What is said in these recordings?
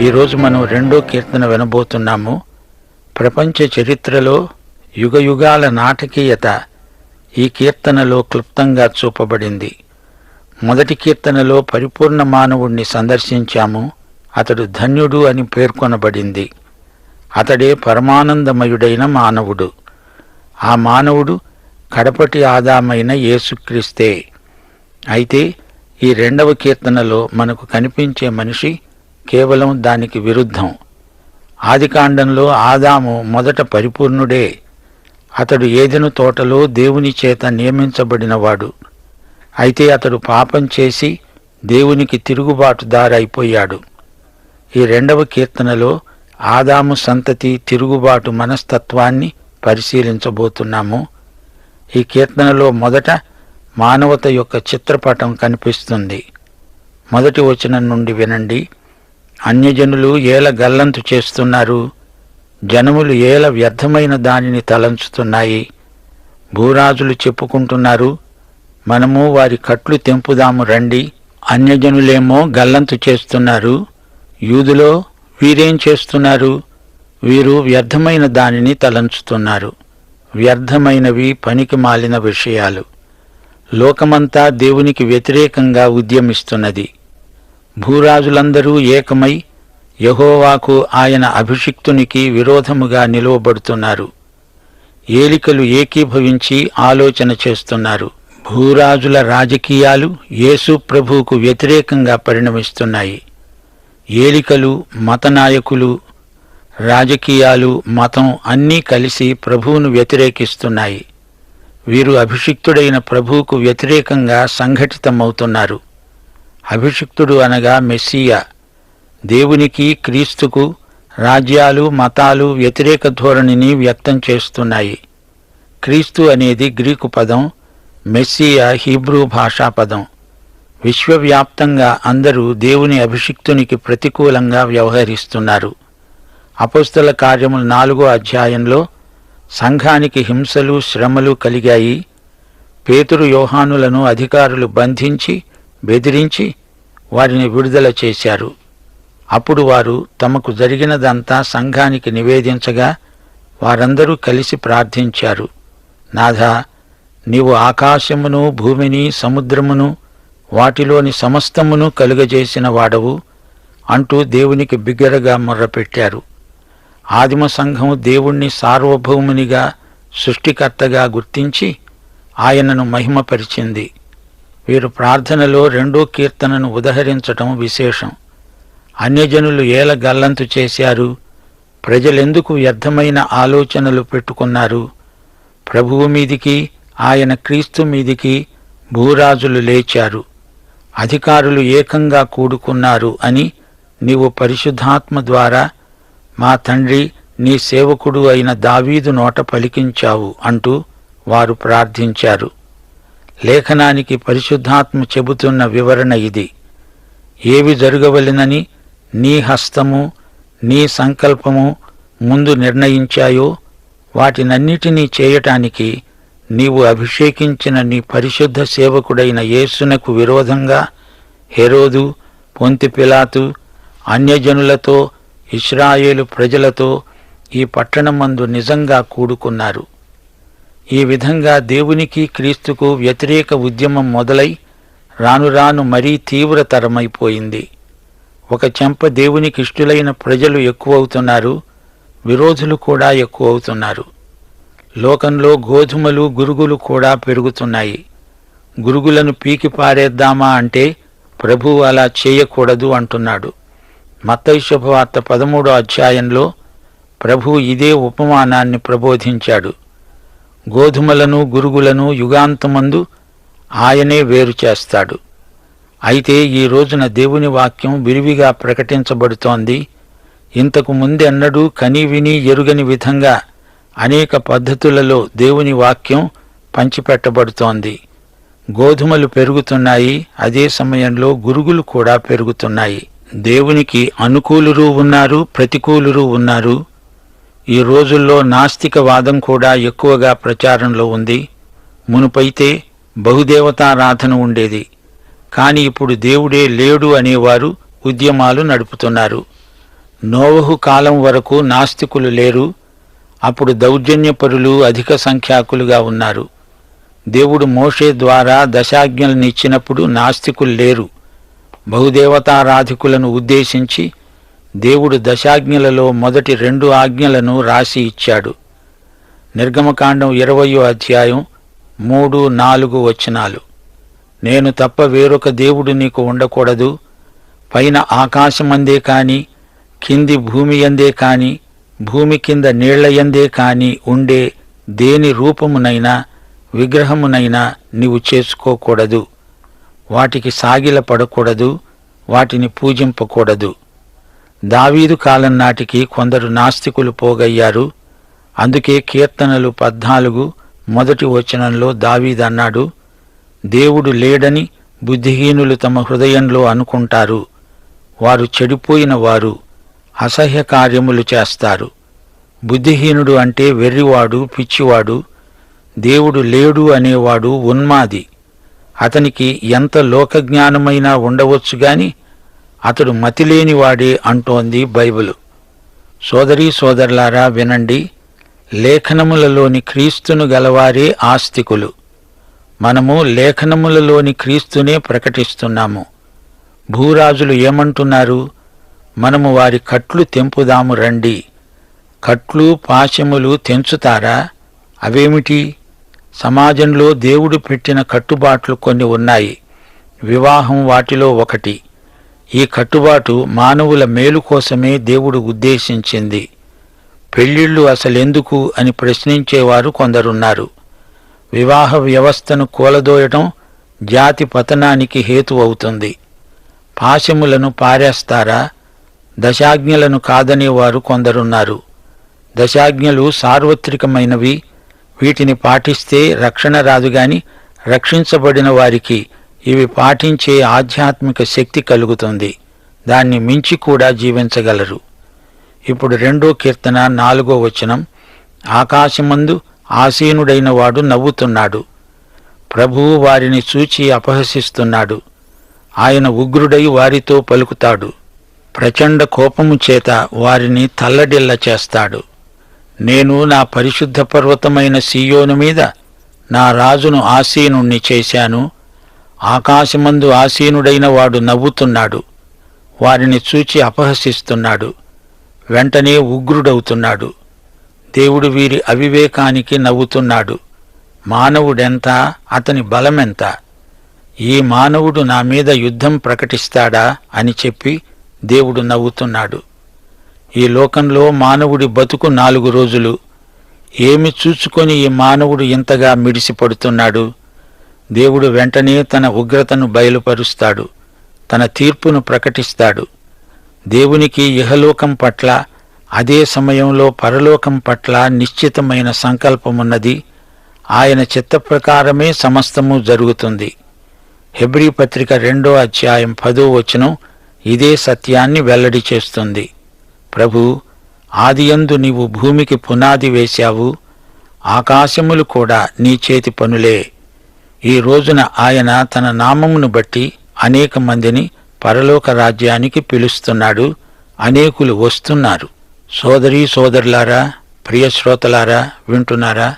ఈరోజు మనం రెండో కీర్తన వినబోతున్నాము. ప్రపంచ చరిత్రలో యుగయుగాల నాటకీయత ఈ కీర్తనలో క్లుప్తంగా చూపబడింది. మొదటి కీర్తనలో పరిపూర్ణ మానవుణ్ణి సందర్శించాము. అతడు ధన్యుడు అని పేర్కొనబడింది. అతడే పరమానందమయుడైన మానవుడు. ఆ మానవుడు కడపటి ఆదామైన యేసుక్రీస్తే. అయితే ఈ రెండవ కీర్తనలో మనకు కనిపించే మనిషి కేవలం దానికి విరుద్ధం. ఆదికాండంలో ఆదాము మొదట పరిపూర్ణుడే. అతడు ఏదెను తోటలో దేవుని చేత నియమించబడినవాడు. అయితే అతడు పాపం చేసి దేవునికి తిరుగుబాటుదారైపోయాడు ఈ రెండవ కీర్తనలో ఆదాము సంతతి తిరుగుబాటు మనస్తత్వాన్ని పరిశీలించబోతున్నాము. ఈ కీర్తనలో మొదట మానవత యొక్క చిత్రపటం కనిపిస్తుంది. మొదటి వచనం నుండి వినండి. అన్యజనులు ఏల గల్లంతు చేస్తున్నారు. జనములు ఏల వ్యర్థమైన దానిని తలంచుతున్నాయి. భూరాజులు చెప్పుకుంటున్నారు. మనము వారి కట్లు తెంపుదాము రండి. అన్యజనులేమో గల్లంతు చేస్తున్నారు. యూదులో వీరేం చేస్తున్నారు? వీరు వ్యర్థమైన దానిని తలంచుతున్నారు. వ్యర్థమైనవి పనికి మాలిన విషయాలు. లోకమంతా దేవునికి వ్యతిరేకంగా ఉద్యమిస్తున్నది. భూరాజులందరూ ఏకమై యహోవాకు ఆయన అభిషిక్తునికి విరోధముగా నిలువబడుతున్నారు. ఏలికలు ఏకీభవించి ఆలోచన చేస్తున్నారు. భూరాజుల రాజకీయాలు యేసు ప్రభువుకు వ్యతిరేకంగా పరిణమిస్తున్నాయి. ఏలికలు మతనాయకులు రాజకీయాలు మతం అన్నీ కలిసి ప్రభువును వ్యతిరేకిస్తున్నాయి. వీరు అభిషిక్తుడైన ప్రభువుకు వ్యతిరేకంగా సంఘటితమవుతున్నారు. అభిషిక్తుడు అనగా మెస్సియా. దేవునికి క్రీస్తుకు రాజ్యాలు మతాలు వ్యతిరేక ధోరణిని వ్యక్తం చేస్తున్నాయి. క్రీస్తు అనేది గ్రీకు పదం మెస్సియా హీబ్రూ భాషా పదం. విశ్వవ్యాప్తంగా అందరూ దేవుని అభిషిక్తునికి ప్రతికూలంగా వ్యవహరిస్తున్నారు. అపోస్తల కార్యములు నాలుగో అధ్యాయంలో సంఘానికి హింసలు శ్రమలు కలిగాయి. పేతురు యోహానులను అధికారులు బంధించి బెదిరించి వారిని విడుదల చేశారు. అప్పుడు వారు తమకు జరిగినదంతా సంఘానికి నివేదించగా వారందరూ కలిసి ప్రార్థించారు. నాథా నీవు ఆకాశమును భూమిని సముద్రమును వాటిలోని సమస్తమును కలుగజేసిన వాడవు అంటూ దేవునికి బిగ్గరగా మొర్రపెట్టారు. ఆదిమ సంఘం దేవుణ్ణి సార్వభౌమునిగా సృష్టికర్తగా గుర్తించి ఆయనను మహిమపరిచింది. వీరు ప్రార్థనలో రెండో కీర్తనను ఉదహరించటం విశేషం. అన్యజనులు ఏల గల్లంతు చేశారు. ప్రజలెందుకు వ్యర్థమైన ఆలోచనలు పెట్టుకున్నారు? ప్రభువు మీదికి ఆయన క్రీస్తు మీదికి భూరాజులు లేచారు. అధికారులు ఏకంగా కూడుకున్నారు అని నీవు పరిశుద్ధాత్మ ద్వారా మా తండ్రి నీ సేవకుడు అయిన దావీదు నోట పలికించావు అంటూ వారు ప్రార్థించారు. లేఖనానికి పరిశుద్ధాత్మ చెబుతున్న వివరణ ఇది. ఏవి జరగవలెనని నీ హస్తము నీ సంకల్పము ముందు నిర్ణయించాయో వాటినన్నిటినీ చేయటానికి నీవు అభిషేకించిన నీ పరిశుద్ధ సేవకుడైన యేసునకు విరోధంగా హెరోదు పొంతిపిలాతు అన్యజనులతో ఇస్రాయేలు ప్రజలతో ఈ పట్టణమందు నిజంగా కూడుకున్నారు. ఈ విధంగా దేవునికి క్రీస్తుకు వ్యతిరేక ఉద్యమం మొదలై రాను రాను మరీ తీవ్రతరమైపోయింది. ఒక చెంప దేవునికి ఇష్టులైన ప్రజలు ఎక్కువవుతున్నారు విరోధులు కూడా ఎక్కువవుతున్నారు. లోకంలో గోధుమలు గురుగులు కూడా పెరుగుతున్నాయి. గురుగులను పీకి పారేద్దామా అంటే ప్రభువు అలా చేయకూడదు అంటున్నాడు. మత్తయి శుభవార్త పదమూడో అధ్యాయంలో ప్రభు ఇదే ఉపమానాన్ని ప్రబోధించాడు. గోధుమలను గురుగులను యుగాంతమందు ఆయనే వేరు చేస్తాడు. అయితే ఈ రోజున దేవుని వాక్యం విరివిగా ప్రకటించబడుతోంది. ఇంతకు ముందెన్నడూ కని విని ఎరుగని విధంగా అనేక పద్ధతులలో దేవుని వాక్యం పంచిపెట్టబడుతోంది. గోధుమలు పెరుగుతున్నాయి అదే సమయంలో గురుగులు కూడా పెరుగుతున్నాయి. దేవునికి అనుకూలురు ఉన్నారు ప్రతికూలురు ఉన్నారు. ఈ రోజుల్లో నాస్తికవాదం కూడా ఎక్కువగా ప్రచారంలో ఉంది. మునుపైతే బహుదేవతారాధన ఉండేది. కాని ఇప్పుడు దేవుడే లేడు అనేవారు ఉద్యమాలు నడుపుతున్నారు. నోవహు కాలం వరకు నాస్తికులు లేరు. అప్పుడు దౌర్జన్యపరులు అధిక సంఖ్యాకులుగా ఉన్నారు. దేవుడు మోషే ద్వారా దశాజ్ఞలనిచ్చినప్పుడు నాస్తికులు లేరు. బహుదేవతారాధికులను ఉద్దేశించి దేవుడు దశాజ్ఞలలో మొదటి రెండు ఆజ్ఞలను రాసి ఇచ్చాడు. నిర్గమకాండం ఇరవయో అధ్యాయం మూడు నాలుగు వచనాలు. నేను తప్ప వేరొక దేవుడు నీకు ఉండకూడదు. పైన ఆకాశమందే కాని కింది భూమి ఎందే కాని భూమి కింద నీళ్ళయందే కాని ఉండే దేని రూపమునైనా విగ్రహమునైనా నీవు చేసుకోకూడదు. వాటికి సాగిల పడకూడదు వాటిని పూజింపకూడదు. దావీదు కాలం నాటికి కొందరు నాస్తికులు పోగయ్యారు. అందుకే కీర్తనలు పద్నాలుగు మొదటి వచనంలో దావీదన్నాడు దేవుడు లేడని బుద్ధిహీనులు తమ హృదయంలో అనుకుంటారు. వారు చెడిపోయిన వారు అసహ్య కార్యములు చేస్తారు. బుద్ధిహీనుడు అంటే వెర్రివాడు పిచ్చివాడు. దేవుడు లేడు అనేవాడు ఉన్మాది. అతనికి ఎంత లోకజ్ఞానమైనా ఉండవచ్చు గాని అతడు మతిలేనివాడే అంటోంది బైబిలు. సోదరీ సోదరులారా వినండి లేఖనములలోని క్రీస్తును గలవారే ఆస్తికులు. మనము లేఖనములలోని క్రీస్తునే ప్రకటిస్తున్నాము. భూరాజులు ఏమంటున్నారు? మనము వారి కట్లు తెంపుదాము రండి. కట్లు పాశములు తెంచుతారా? అవేమిటి? సమాజంలో దేవుడు పెట్టిన కట్టుబాట్లు కొన్ని ఉన్నాయి. వివాహం వాటిలో ఒకటి. ఈ కట్టుబాటు మానవుల మేలు కోసమే దేవుడు ఉద్దేశించింది. పెళ్ళిళ్ళు అసలెందుకు అని ప్రశ్నించేవారు కొందరున్నారు. వివాహ వ్యవస్థను కూలదోయటం జాతి పతనానికి హేతు అవుతుంది. పాశములను పారేస్తారా? దశాజ్ఞలను కాదనేవారు కొందరున్నారు. దశాజ్ఞలు సార్వత్రికమైనవి. వీటిని పాటిస్తే రక్షణ రాదు గాని రక్షించబడిన వారికి ఇవి పాటించే ఆధ్యాత్మిక శక్తి కలుగుతుంది. దాన్ని మించి కూడా జీవించగలరు. ఇప్పుడు రెండో కీర్తన నాలుగో వచనం. ఆకాశమందు ఆసీనుడైన వాడు నవ్వుతున్నాడు. ప్రభువు వారిని చూచి అపహసిస్తున్నాడు. ఆయన ఉగ్రుడై వారితో పలుకుతాడు. ప్రచండ కోపము చేత వారిని తల్లడిల్ల చేస్తాడు. నేను నా పరిశుద్ధ పర్వతమైన సీయోను మీద నా రాజును ఆసీనుణ్ణి చేశాను. ఆకాశమందు ఆసీనుడైన వాడు నవ్వుతున్నాడు. వారిని చూచి అపహసిస్తున్నాడు. వెంటనే ఉగ్రుడవుతున్నాడు. దేవుడు వీరి అవివేకానికి నవ్వుతున్నాడు. మానవుడెంత? అతని బలమెంత? ఈ మానవుడు నా మీద యుద్ధం ప్రకటిస్తాడా? అని చెప్పి దేవుడు నవ్వుతున్నాడు. ఈ లోకంలో మానవుడి బతుకు నాలుగు రోజులు. ఏమి చూచుకొని ఈ మానవుడు ఇంతగా మిడిసిపడుతున్నాడు? దేవుడు వెంటనే తన ఉగ్రతను బయలుపరుస్తాడు తన తీర్పును ప్రకటిస్తాడు. దేవునికి ఇహలోకం పట్ల అదే సమయంలో పరలోకం పట్ల నిశ్చితమైన సంకల్పమున్నది. ఆయన చిత్త ప్రకారమే సమస్తము జరుగుతుంది. హెబ్రీ పత్రిక రెండో అధ్యాయం పదో వచనం ఇదే సత్యాన్ని వెల్లడి చేస్తుంది. ప్రభు ఆదియందు నీవు భూమికి పునాది వేశావు ఆకాశములు కూడా నీ చేతి పనులే. ఈ రోజున ఆయన తన నామమును బట్టి అనేక మందిని పరలోక రాజ్యానికి పిలుస్తున్నాడు. అనేకులు వస్తున్నారు. సోదరీ సోదరులారా ప్రియశ్రోతలారా వింటున్నారా?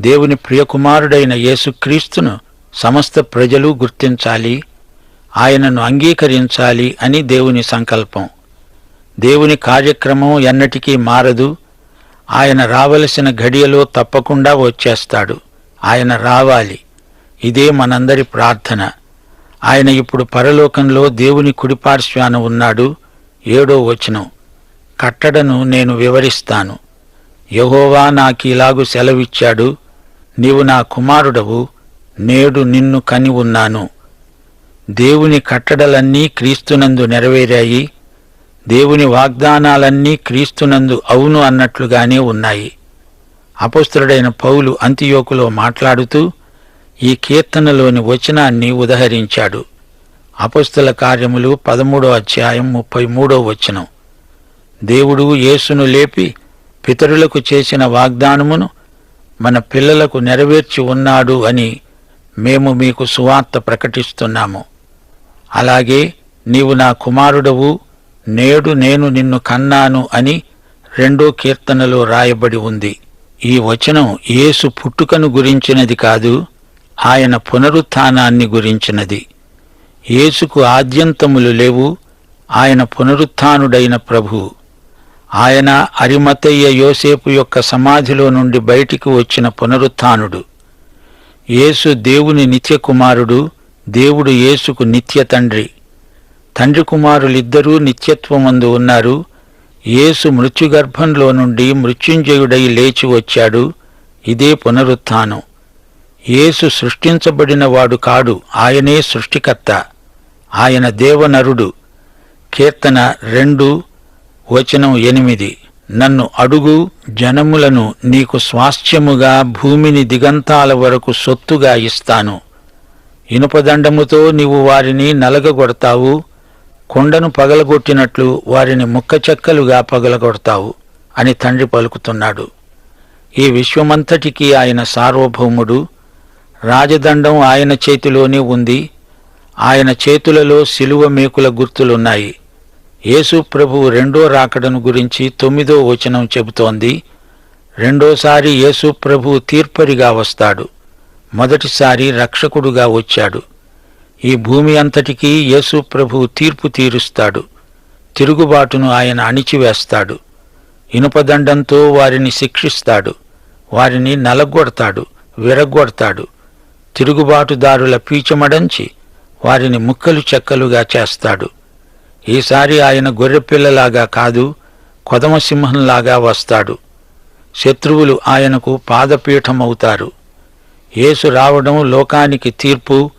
దేవుని ప్రియకుమారుడైన యేసుక్రీస్తును సమస్త ప్రజలు గుర్తించాలి. ఆయనను అంగీకరించాలి అని దేవుని సంకల్పం. దేవుని కార్యక్రమం ఎన్నటికీ మారదు. ఆయన రావలసిన ఘడియలో తప్పకుండా వచ్చేస్తాడు. ఆయన రావాలి. ఇదే మనందరి ప్రార్థన. ఆయన ఇప్పుడు పరలోకంలో దేవుని కుడిపార్శ్వాన ఉన్నాడు. ఏడో వచనం. కట్టడను నేను వివరిస్తాను. యహోవా నాకీలాగు సెలవిచ్చాడు. నీవు నా కుమారుడవు. నేడు నిన్ను కని ఉన్నాను. దేవుని కట్టడలన్నీ క్రీస్తునందు నెరవేరాయి. దేవుని వాగ్దానాలన్నీ క్రీస్తునందు అవును అన్నట్లుగానే ఉన్నాయి. అపస్తుడైన పౌలు అంతియోకులో మాట్లాడుతూ ఈ కీర్తనలోని వచనాన్ని ఉదహరించాడు. అపస్తుల కార్యములు పదమూడో అధ్యాయం ముప్పై మూడో వచనం. దేవుడు యేసును లేపి పితరులకు చేసిన వాగ్దానమును మన పిల్లలకు నెరవేర్చి ఉన్నాడు అని మేము మీకు సువార్త ప్రకటిస్తున్నాము. అలాగే నీవు నా కుమారుడవు నేడు నేను నిన్ను కన్నాను అని రెండో కీర్తనలో రాయబడి ఉంది. ఈ వచనం యేసు పుట్టుకను గురించినది కాదు ఆయన పునరుత్థానాన్ని గురించినది. యేసుకు ఆద్యంతములు లేవు. ఆయన పునరుత్థానుడైన ప్రభు. ఆయన అరిమతయ్య యోసేపు యొక్క సమాధిలో నుండి బయటికి వచ్చిన పునరుత్థానుడు. యేసు దేవుని నిత్యకుమారుడు దేవుడు యేసుకు నిత్య తండ్రి. తండ్రి కుమారులిద్దరూ నిత్యత్వమందు ఉన్నారు. యేసు మృత్యుగర్భంలో నుండి మృత్యుంజయుడై లేచి వచ్చాడు. ఇదే పునరుత్థానం. యేసు సృష్టించబడిన వాడు కాడు. ఆయనే సృష్టికర్త. ఆయన దేవనరుడు. కీర్తన రెండు వచనం ఎనిమిది. నన్ను అడుగు జనములను నీకు స్వాస్థ్యముగా భూమిని దిగంతాల వరకు సొత్తుగా ఇస్తాను. ఇనుపదండముతో నీవు వారిని నలగగొడతావు. కొండను పగలగొట్టినట్లు వారిని ముక్కచెక్కలుగా పగలగొడతావు అని తండ్రి పలుకుతున్నాడు. ఈ విశ్వమంతటికీ ఆయన సార్వభౌముడు. రాజదండం ఆయన చేతిలోనే ఉంది. ఆయన చేతులలో శిలువ మేకుల గుర్తులున్నాయి. యేసు ప్రభువు రెండో రాకడను గురించి తొమ్మిదో వచనం చెబుతోంది. రెండోసారి యేసు ప్రభువు తీర్పరిగా వస్తాడు. మొదటిసారి రక్షకుడుగా వచ్చాడు. ఈ భూమి అంతటికీ యేసు ప్రభువు తీర్పు తీరుస్తాడు. తిరుగుబాటును ఆయన అణిచివేస్తాడు. ఇనుపదండంతో వారిని శిక్షిస్తాడు. వారిని నలగొడతాడు విరగొడతాడు. తిరుగుబాటుదారుల పీచమడంచి వారిని ముక్కలు చెక్కలుగా చేస్తాడు. ఈసారి ఆయన గొర్రెపిల్లలాగా కాదు కొదమసింహంలాగా వస్తాడు. శత్రువులు ఆయనకు పాదపీఠమవుతారు. యేసు రావడం లోకానికి తీర్పు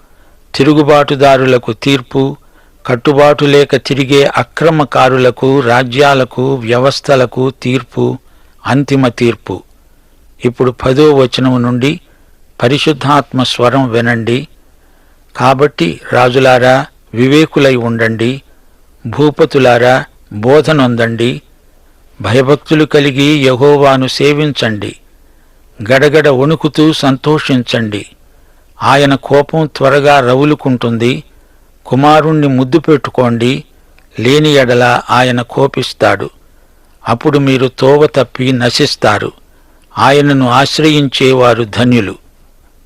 తిరుగుబాటుదారులకు తీర్పు కట్టుబాటు లేక తిరిగే అక్రమకారులకు రాజ్యాలకు వ్యవస్థలకు తీర్పు అంతిమ తీర్పు. ఇప్పుడు పదో వచనం నుండి పరిశుద్ధాత్మ స్వరం వినండి. కాబట్టి రాజులారా వివేకులై ఉండండి. భూపతులారా బోధనొందండి. భయభక్తులు కలిగి యహోవాను సేవించండి. గడగడ వణుకుతూ సంతోషించండి. ఆయన కోపం త్వరగా రవులుకుంటుంది. కుమారుణ్ణి ముద్దు పెట్టుకోండి. లేని ఎడల ఆయన కోపిస్తాడు. అప్పుడు మీరు తోవ తప్పి నశిస్తారు. ఆయనను ఆశ్రయించేవారు ధన్యులు.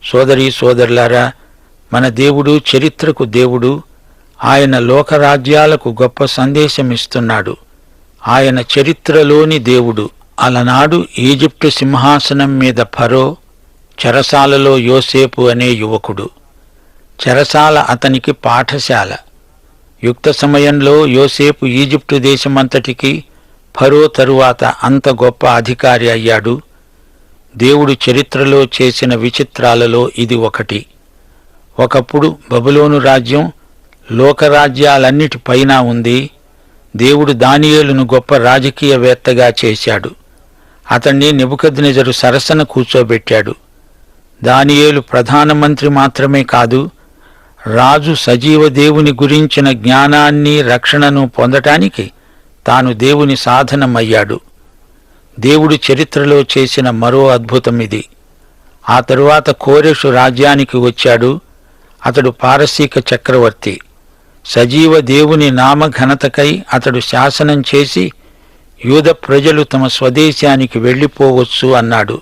సోదరీ సోదరులారా మన దేవుడు చరిత్రకు దేవుడు ఆయన లోకరాజ్యాలకు గొప్ప సందేశమిస్తున్నాడు ఆయన చరిత్రలోని దేవుడు. అలనాడు ఈజిప్టు సింహాసనం మీద ఫరో చెరసాలలో యోసేపు అనే యువకుడు. చెరసాల అతనికి పాఠశాల. యుక్త సమయంలో యోసేపు ఈజిప్టు దేశమంతటికి ఫరో తరువాత అంత గొప్ప అధికారి అయ్యాడు. దేవుడు చరిత్రలో చేసిన విచిత్రాలలో ఇది ఒకటి. ఒకప్పుడు బబులోను రాజ్యం లోకరాజ్యాలన్నిటిపైన ఉంది. దేవుడు దానియేలును గొప్ప రాజకీయవేత్తగా చేశాడు. అతణ్ణి నిబుకద్నెజరు సరసన కూర్చోబెట్టాడు. దానియేలు ప్రధానమంత్రి మాత్రమే కాదు రాజు సజీవ దేవుని గురించిన జ్ఞానాన్ని రక్షణను పొందటానికి తాను దేవుని సాధనమయ్యాడు. దేవుడు చరిత్రలో చేసిన మరో అద్భుతం ఇది. ఆ తరువాత కోరెషు రాజ్యానికి వచ్చాడు. అతడు పారసీక చక్రవర్తి. సజీవ దేవుని నామఘనతకై అతడు శాసనం చేసి యూద ప్రజలు తమ స్వదేశానికి వెళ్ళిపోవచ్చు అన్నాడు.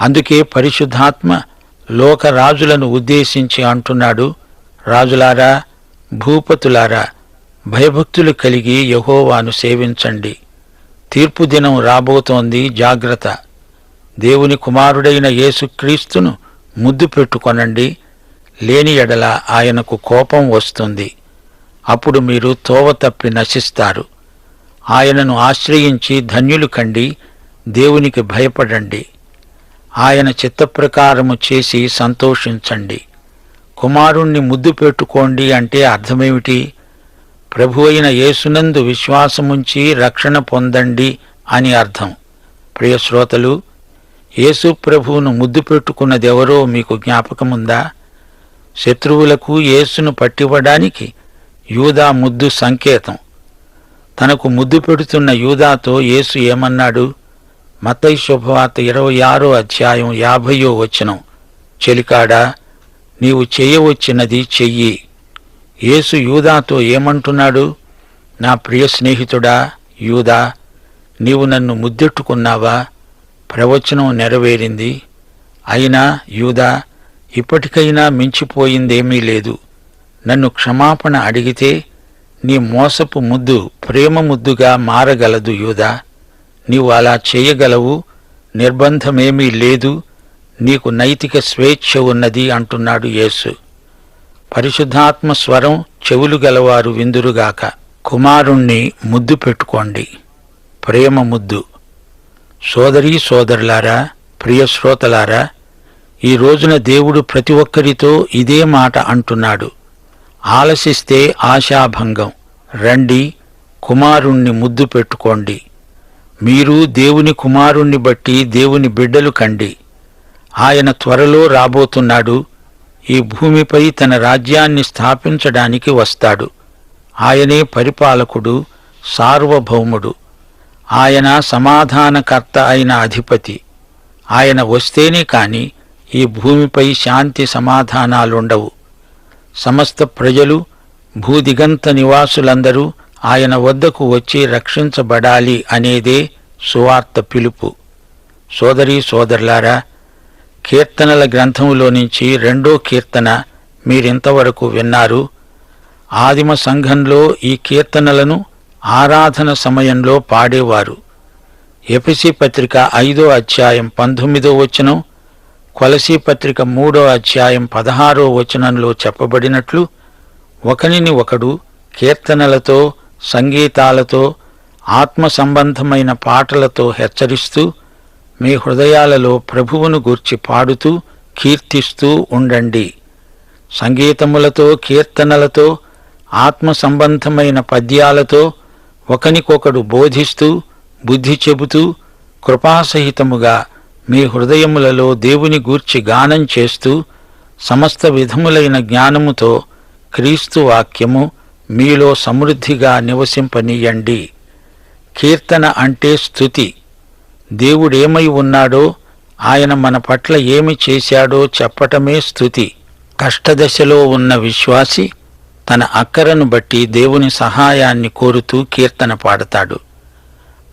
అందుకే పరిశుద్ధాత్మ లోక రాజులను ఉద్దేశించి అంటున్నాడు. రాజులారా భూపతులారా భయభక్తులు కలిగి యహోవాను సేవించండి. తీర్పు దినం రాబోతోంది జాగ్రత్త. దేవుని కుమారుడైన యేసుక్రీస్తును ముద్దు పెట్టుకొనండి. లేని ఎడల ఆయనకు కోపం వస్తుంది. అప్పుడు మీరు తోవ తప్పి నశిస్తారు. ఆయనను ఆశ్రయించి ధన్యులు కండి దేవునికి భయపడండి. ఆయన చిత్తప్రకారము చేసి సంతోషించండి. కుమారుణ్ణి ముద్దు పెట్టుకోండి అంటే అర్థమేమిటి? ప్రభు అయిన యేసునందు విశ్వాసముంచి రక్షణ పొందండి అని అర్థం. ప్రియ శ్రోతలు యేసు ప్రభువును ముద్దు పెట్టుకున్నదెవరో మీకు జ్ఞాపకముందా? శత్రువులకు యేసును పట్టివ్వడానికి యూదా ముద్దు సంకేతం. తనకు ముద్దు పెడుతున్న యూదాతో యేసు ఏమన్నాడు? మతై శుభవార్త ఇరవై ఆరో అధ్యాయం యాభయో వచనం. చెలికాడా నీవు చేయవచ్చినది చెయ్యి. యేసు యూదాతో ఏమంటున్నాడు? నా ప్రియ స్నేహితుడా యూదా నీవు నన్ను ముద్దెట్టుకున్నావా? ప్రవచనం నెరవేరింది. అయినా యూదా ఇప్పటికైనా మించిపోయిందేమీ లేదు. నన్ను క్షమాపణ అడిగితే నీ మోసపు ముద్దు ప్రేమ ముద్దుగా మారగలదు యూదా. నీవు అలా చేయగలవు నిర్బంధమేమీ లేదు నీకు నైతిక స్వేచ్ఛ ఉన్నది అంటున్నాడు యేసు. పరిశుద్ధాత్మ స్వరం చెవులు గలవారు విందురుగాక. కుమారుణ్ణి ముద్దు పెట్టుకోండి. ప్రేమ ముద్దు. సోదరీ సోదరులారా ప్రియశ్రోతలారా ఈ రోజున దేవుడు ప్రతి ఒక్కరితో ఇదే మాట అంటున్నాడు. ఆలసిస్తే ఆశాభంగం. రండి కుమారుణ్ణి ముద్దు పెట్టుకోండి. మీరు దేవుని కుమారుణ్ణి బట్టి దేవుని బిడ్డలు కండి. ఆయన త్వరలో రాబోతున్నాడు. ఈ భూమిపై తన రాజ్యాన్ని స్థాపించడానికి వస్తాడు. ఆయనే పరిపాలకుడు సార్వభౌముడు. ఆయన సమాధానకర్త అయిన అధిపతి. ఆయన వస్తేనే కాని ఈ భూమిపై శాంతి సమాధానాలుండవు. సమస్త ప్రజలు భూదిగంత నివాసులందరూ ఆయన వద్దకు వచ్చి రక్షించబడాలి అనేదే సువార్త పిలుపు. సోదరీ సోదరులారా కీర్తనల గ్రంథములో నుంచి రెండో కీర్తన మీరింతవరకు విన్నారు. ఆదిమ సంఘంలో ఈ కీర్తనలను ఆరాధన సమయంలో పాడేవారు. ఎపిసి పత్రిక ఐదో అధ్యాయం పంతొమ్మిదో వచనం కొలసీ పత్రిక మూడో అధ్యాయం పదహారో వచనంలో చెప్పబడినట్లు ఒకనిని ఒకడు కీర్తనలతో సంగీతాలతో ఆత్మ సంబంధమైన పాటలతో హెచ్చరిస్తూ మీ హృదయాలలో ప్రభువును గూర్చి పాడుతూ కీర్తిస్తూ ఉండండి. సంగీతములతో కీర్తనలతో ఆత్మ సంబంధమైన పద్యాలతో ఒకనికొకడు బోధిస్తూ బుద్ధి చెబుతూ కృపాసహితముగా మీ హృదయములలో దేవుని గూర్చి గానం చేస్తూ సమస్త విధములైన జ్ఞానముతో క్రీస్తు వాక్యము మీలో సమృద్ధిగా నివసింపనీయండి. కీర్తన అంటే స్థుతి దేవుడేమై ఉన్నాడో ఆయన మన పట్ల ఏమి చేశాడో చెప్పటమే స్థుతి. కష్టదశలో ఉన్న విశ్వాసి తన అక్కరను బట్టి దేవుని సహాయాన్ని కోరుతూ కీర్తన పాడతాడు.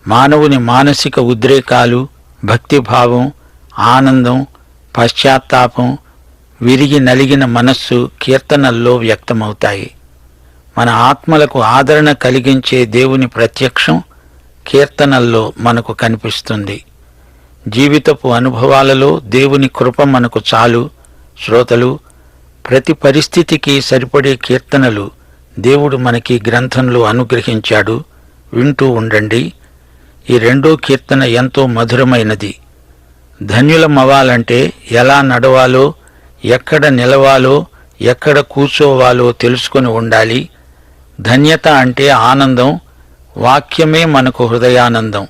మానవుని మానసిక ఉద్రేకాలు భక్తిభావం ఆనందం పశ్చాత్తాపం విరిగి నలిగిన మనస్సు కీర్తనల్లో వ్యక్తమవుతాయి. మన ఆత్మలకు ఆదరణ కలిగించే దేవుని ప్రత్యక్షం కీర్తనల్లో మనకు కనిపిస్తుంది. జీవితపు అనుభవాలలో దేవుని కృప మనకు చాలు. శ్రోతలు ప్రతి పరిస్థితికి సరిపడే కీర్తనలు దేవుడు మనకి గ్రంథంలో అనుగ్రహించాడు. వింటూ ఉండండి. ఈ రెండో కీర్తన ఎంతో మధురమైనది. ధన్యులమవ్వాలంటే ఎలా నడవాలో ఎక్కడ నిలవాలో ఎక్కడ కూర్చోవాలో తెలుసుకొని ఉండాలి. ధన్యత అంటే ఆనందం వాక్యమే మనకు హృదయానందం.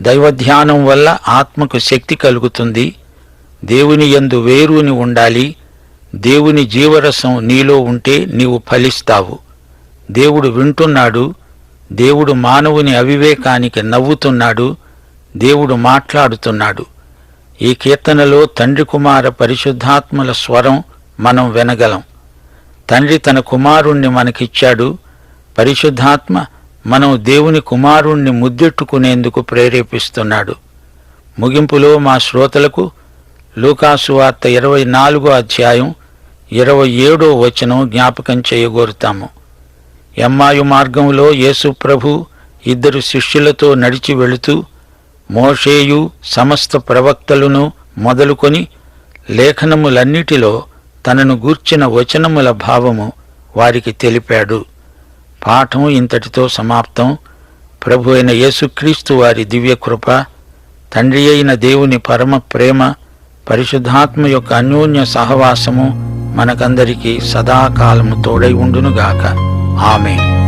దైవధ్యానం వల్ల ఆత్మకు శక్తి కలుగుతుంది. దేవుని యందు వేరుని ఉండాలి. దేవుని జీవరసం నీలో ఉంటే నీవు ఫలిస్తావు. దేవుడు వింటున్నాడు. దేవుడు మానవుని అవివేకానికి నవ్వుతున్నాడు. దేవుడు మాట్లాడుతున్నాడు. ఈ కీర్తనలో తండ్రి కుమార పరిశుద్ధాత్మల స్వరం మనం వినగలం. తండ్రి తన కుమారుణ్ణి మనకిచ్చాడు. పరిశుద్ధాత్మ మనం దేవుని కుమారుణ్ణి ముద్దెట్టుకునేందుకు ప్రేరేపిస్తున్నాడు. ముగింపులో మా శ్రోతలకు లూకాసు వార్త ఇరవై నాలుగో అధ్యాయం ఇరవై ఏడో వచనం జ్ఞాపకం చేయగోరుతాము. ఎమ్మాయు మార్గంలో యేసు ప్రభు ఇద్దరు శిష్యులతో నడిచి వెళుతూ మోషేయు సమస్త ప్రవక్తలను మొదలుకొని లేఖనములన్నిటిలో తనను గూర్చిన వచనముల భావము వారికి తెలిపాడు. పాఠం ఇంతటితో సమాప్తం. ప్రభు అయిన యేసుక్రీస్తు వారి దివ్యకృప తండ్రి అయిన దేవుని పరమ ప్రేమ పరిశుద్ధాత్మ యొక్క అన్యోన్య సహవాసము మనకందరికీ సదాకాలము తోడై ఉండునుగాక. ఆమె